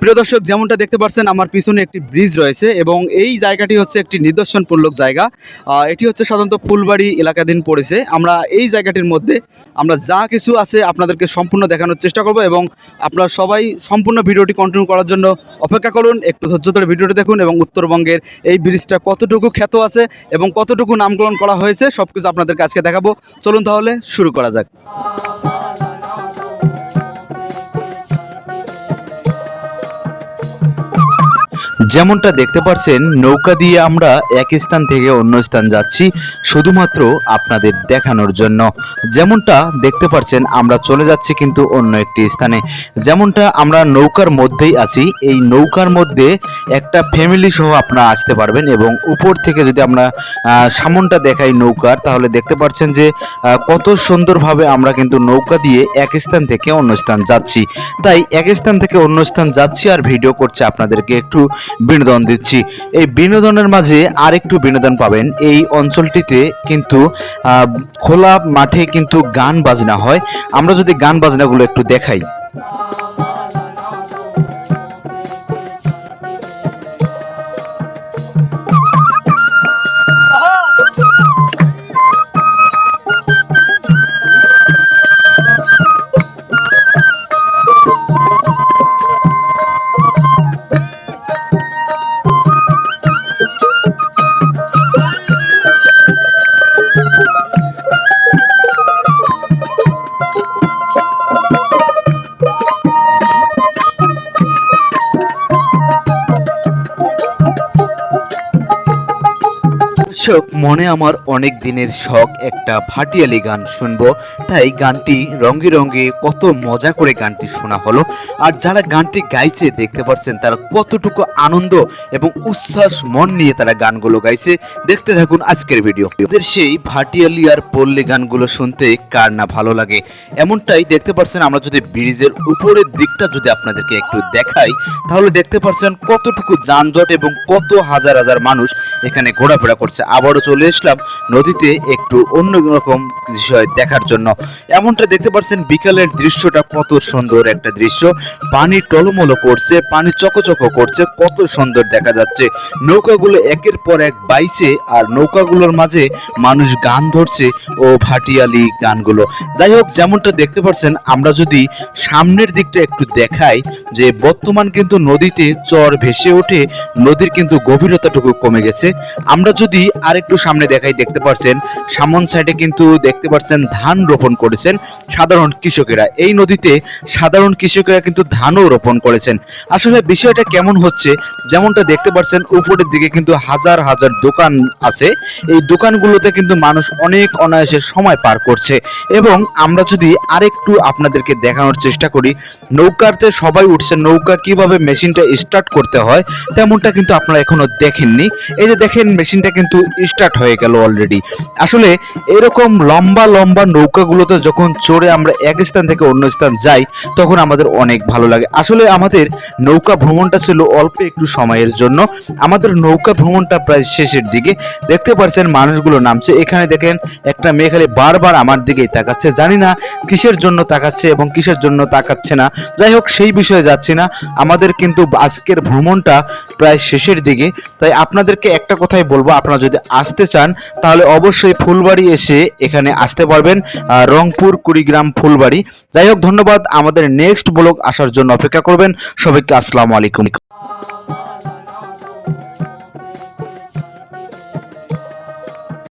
প্রিয় দর্শক, যেমনটা দেখতে পাচ্ছেন, আমার পিছনে একটি ব্রিজ রয়েছে এবং এই জায়গাটি হচ্ছে একটি নিদর্শনমূলক জায়গা। এটি হচ্ছে সাধারণত ফুলবাড়ি এলাকাধীন পড়েছে। আমরা এই জায়গাটির মধ্যে, আমরা যা কিছু আছে আপনাদেরকে সম্পূর্ণ দেখানোর চেষ্টা করব এবং আপনারা সবাই সম্পূর্ণ ভিডিওটি কন্টিনিউ করার জন্য অপেক্ষা করুন। একটু ধৈর্য ধরে ভিডিওটি দেখুন এবং উত্তরবঙ্গের এই ব্রিজটা কতটুকু খ্যাত আছে এবং কতটুকু নামকরণ করা হয়েছে সব কিছু আপনাদেরকে আজকে দেখাবো। চলুন তাহলে শুরু করা যাক। যেমনটা দেখতে পাচ্ছেন নৌকা দিয়ে আমরা এক স্থান থেকে অন্য স্থান যাচ্ছি, শুধুমাত্র আপনাদের দেখানোর জন্য। যেমনটা দেখতে পাচ্ছেন আমরা চলে যাচ্ছি কিন্তু অন্য একটি স্থানে। যেমনটা আমরা নৌকার মধ্যেই আছি, এই নৌকার মধ্যে একটা ফ্যামিলি সহ আপনারা আসতে পারবেন এবং উপর থেকে যদি আমরা সামনটা দেখাই নৌকার, তাহলে দেখতে পাচ্ছেন যে কত সুন্দরভাবে আমরা কিন্তু নৌকা দিয়ে এক স্থান থেকে অন্য স্থান যাচ্ছি। তাই এক স্থান থেকে অন্য স্থান যাচ্ছি আর ভিডিও করছে আপনাদেরকে একটু বিনোদন দিচ্ছি। এই বিনোদনের মাঝে আরেকটু বিনোদন পাবেন। এই অঞ্চলটিতে কিন্তু খোলা মাঠে কিন্তু গান বাজনা হয়। আমরা যদি গান বাজনাগুলো একটু দেখাই। দর্শক, মনে আমার অনেক দিনের শখ একটা ভাটিয়ালি গান শুনব। তাই গানটি রঙ্গে রঙ্গে কত মজা করে গানটি শোনা হলো। আর যারা গানটি গাইছে, দেখতে পাচ্ছেন তারা কতটুকু আনন্দ এবং উচ্ছ্বাস মন নিয়ে তারা গানগুলো গাইছে। দেখতে থাকুন আজকের ভিডিও। সেই ভাটিয়ালি আর পল্লী গানগুলো শুনতে কার না ভালো লাগে? এমনটাই দেখতে পাচ্ছেন, আমরা যদি ব্রিজের উপরের দিকটা যদি আপনাদেরকে একটু দেখাই, তাহলে দেখতে পাচ্ছেন কতটুকু যানজট এবং কত হাজার হাজার মানুষ এখানে ঘোরাফেরা করছে। আবারও চলে আসলাম নদীতে একটু অন্য রকম বিষয় দেখার জন্য। এমনটা দেখতে পাচ্ছেন, বিকালের দৃশ্যটা কত সুন্দর একটা দৃশ্য। পানি টলমলো করছে, পানি চকচক করছে, কত সুন্দর দেখা যাচ্ছে। নৌকাগুলো একের পর এক বাইছে আর নৌকাগুলোর মাঝে মানুষ গান ধরছে ও ভাটিয়ালি গানগুলো। যাই হোক, যেমনটা দেখতে পাচ্ছেন, আমরা যদি সামনের দিকটা একটু দেখাই যে বর্তমান কিন্তু নদীতে চর ভেসে ওঠে, নদীর কিন্তু গভীরতাটুকু কমে গেছে। আমরা যদি আরেকটু সামনে দেখাই, দেখতে পাচ্ছেন সামন সাইডে কিন্তু দেখতে পাচ্ছেন ধান রোপণ করেছেন সাধারণ কৃষকেরা। এই নদীতে সাধারণ কৃষকেরা কিন্তু ধানও রোপণ করেছেন। আসলে বিষয়টা কেমন হচ্ছে, যেমনটা দেখতে পাচ্ছেন উপরের দিকে কিন্তু হাজার হাজার দোকান আছে। এই দোকানগুলোতে কিন্তু মানুষ অনেক অনায়াসে সময় পার করছে। এবং আমরা যদি আরেকটু আপনাদেরকে দেখানোর চেষ্টা করি নৌকাতে সবাই উঠছে নৌকা, কীভাবে মেশিনটা স্টার্ট করতে হয়, তেমনটা কিন্তু আপনারা এখনও দেখেননি। এই যে দেখেন, মেশিনটা কিন্তু স্টার্ট হয়ে গেল অলরেডি আসলে এরকম লম্বা লম্বা নৌকাগুলোতে যখন চড়ে আমরা এক স্থান থেকে অন্য স্থান যাই, তখন আমাদের অনেক ভালো লাগে। আসলে আমাদের নৌকা ভ্রমণটা ছিল অল্প একটু সময়ের জন্য। আমাদের নৌকা ভ্রমণটা প্রায় শেষের দিকে। দেখতে পাচ্ছেন মানুষগুলো নামছে। এখানে দেখেন, একটা মেয়ে খালি বারবার আমার দিকেই তাকাচ্ছে। জানি না কিসের জন্য তাকাচ্ছে এবং কিসের জন্য তাকাচ্ছে না। যাই হোক, সেই বিষয়ে যাচ্ছি না। আমাদের কিন্তু আজকের ভ্রমণটা প্রায় শেষের দিকে। তাই আপনাদেরকে একটা কথাই বলব, আপনারা যদি আসতে চান, তাহলে অবশ্যই ফুলবাড়ি এসে এখানে আসতে পারবেন রংপুর কুড়িগ্রাম ফুলবাড়ি। যাই হোক, ধন্যবাদ। আমাদের নেক্সট ব্লগ আসার জন্য অপেক্ষা করবেন। সবাইকে আসসালামু আলাইকুম।